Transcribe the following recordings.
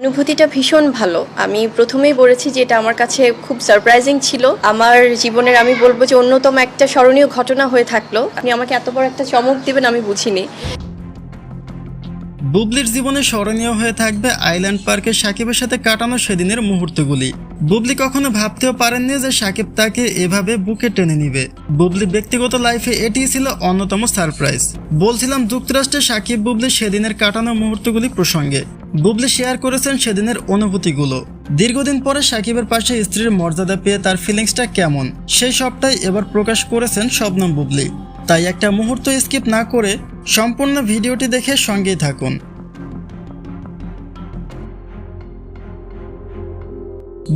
অনুভূতিটা ভীষণ ভালো। আমি প্রথমেই বলেছি যে এটা আমার কাছে খুব সারপ্রাইজিং ছিল। আমার জীবনের আমি বলব যে অন্যতম একটা স্মরণীয় ঘটনা হয়ে থাকল। আপনি আমাকে এত বড় একটা চমক দিবেন আমি বুঝিনি। বুবলির জীবনে স্মরণীয় হয়ে থাকবে আইল্যান্ড পার্কে সাকিবের সাথে কাটানো সেদিনের মুহূর্তগুলি। বুবলি কখনো ভাবতেও পারেননি যে সাকিব তাকে এভাবে বুকে টেনে নিবে। বুবলি ব্যক্তিগত লাইফে এটিই ছিল অন্যতম সারপ্রাইজ। বলছিলাম যুক্তরাষ্ট্রে সাকিব বুবলি সেদিনের কাটানো মুহূর্তগুলি প্রসঙ্গে। বুবলি শেয়ার করেছেন সেদিনের অনুভূতিগুলো। দীর্ঘদিন পরে সাকিবের পাশে স্ত্রীর মর্যাদা পেয়ে তার ফিলিংসটা কেমন, সেই সবটাই এবার প্রকাশ করেছেন শবনম বুবলি। তাই একটা মুহূর্ত স্কিপ না করে সম্পূর্ণ ভিডিওটি দেখে সঙ্গেই থাকুন।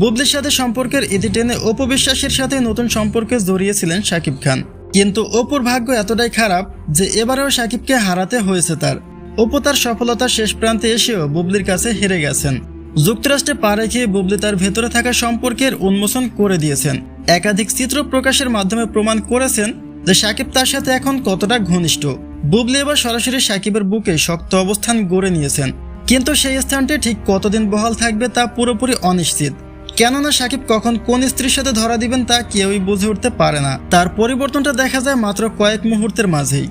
বুবলির সাথে সম্পর্কের ইতি টেনে অপু বিশ্বাসের সাথে নতুন সম্পর্কে জড়িয়েছিলেন শাকিব খান। কিন্তু অপুর ভাগ্য এতটাই খারাপ যে এবারেও শাকিবকে হারাতে হয়েছে তার। অপু তার সফলতার শেষ প্রান্তে এসেও বুবলির কাছে হেরে গেছেন। যুক্তরাষ্ট্রে পা রেখে বুবলি তার ভেতরে থাকা সম্পর্কের উন্মোচন করে দিয়েছেন। একাধিক চিত্র প্রকাশের মাধ্যমে প্রমাণ করেছেন যে সাকিব তার সাথে এখন কতটা ঘনিষ্ঠ। বুবলি এবার সরাসরি সাকিবের বুকে শক্ত অবস্থান গড়ে নিয়েছেন। কিন্তু সেই স্থানটি ঠিক কতদিন বহাল থাকবে তা পুরোপুরি অনিশ্চিত। কেননা সাকিব কখন কোন স্ত্রীর সাথে ধরা দিবেন তা কেউই বুঝে উঠতে পারে না। তার পরিবর্তনটা দেখা যায় মাত্র কয়েক মুহূর্তের মাঝেই।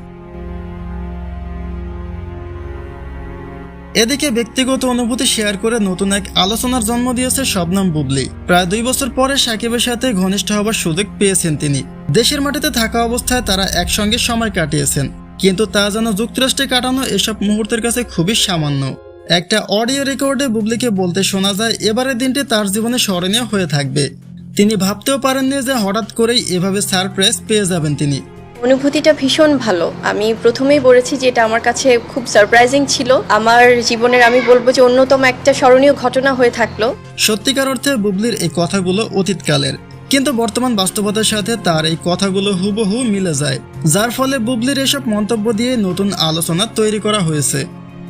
এদিকে ব্যক্তিগত অনুভূতি শেয়ার করে নতুন এক আলোচনার জন্ম দিয়েছে শবনম বুবলি। প্রায় দুই বছর পরে সাকিবের সাথে ঘনিষ্ঠ হবার সুযোগ পেয়েছেন তিনি। দেশের মাটিতে থাকা অবস্থায় তারা একসঙ্গে সময় কাটিয়েছেন। কিন্তু তা যেন যুক্তরাষ্ট্রে কাটানো এসব মুহূর্তের কাছে খুবই সামান্য। একটা অডিও রেকর্ডে বুবলিকে বলতে শোনা যায়, এবারের দিনটি তার জীবনে স্মরণীয় হয়ে থাকবে। তিনি ভাবতেও পারেননি যে হঠাৎ করেই এভাবে সারপ্রাইজ পেয়ে যাবেন তিনি। অনুভূতিটা ভীষণ ভালো। আমি প্রথমেই বলেছি যে এটা আমার কাছে খুব সারপ্রাইজিং ছিল। আমার জীবনের আমি বলব যে অন্যতম একটা স্মরণীয় ঘটনা হয়ে থাকল। সত্যিকার অর্থে বুবলির এই কথাগুলো অতীতকালের। কিন্তু বর্তমান বাস্তবতার সাথে তার এই কথাগুলো হুবহু মিলে যায়। যার ফলে বুবলির এসব মন্তব্য দিয়ে নতুন আলোচনা তৈরি করা হয়েছে।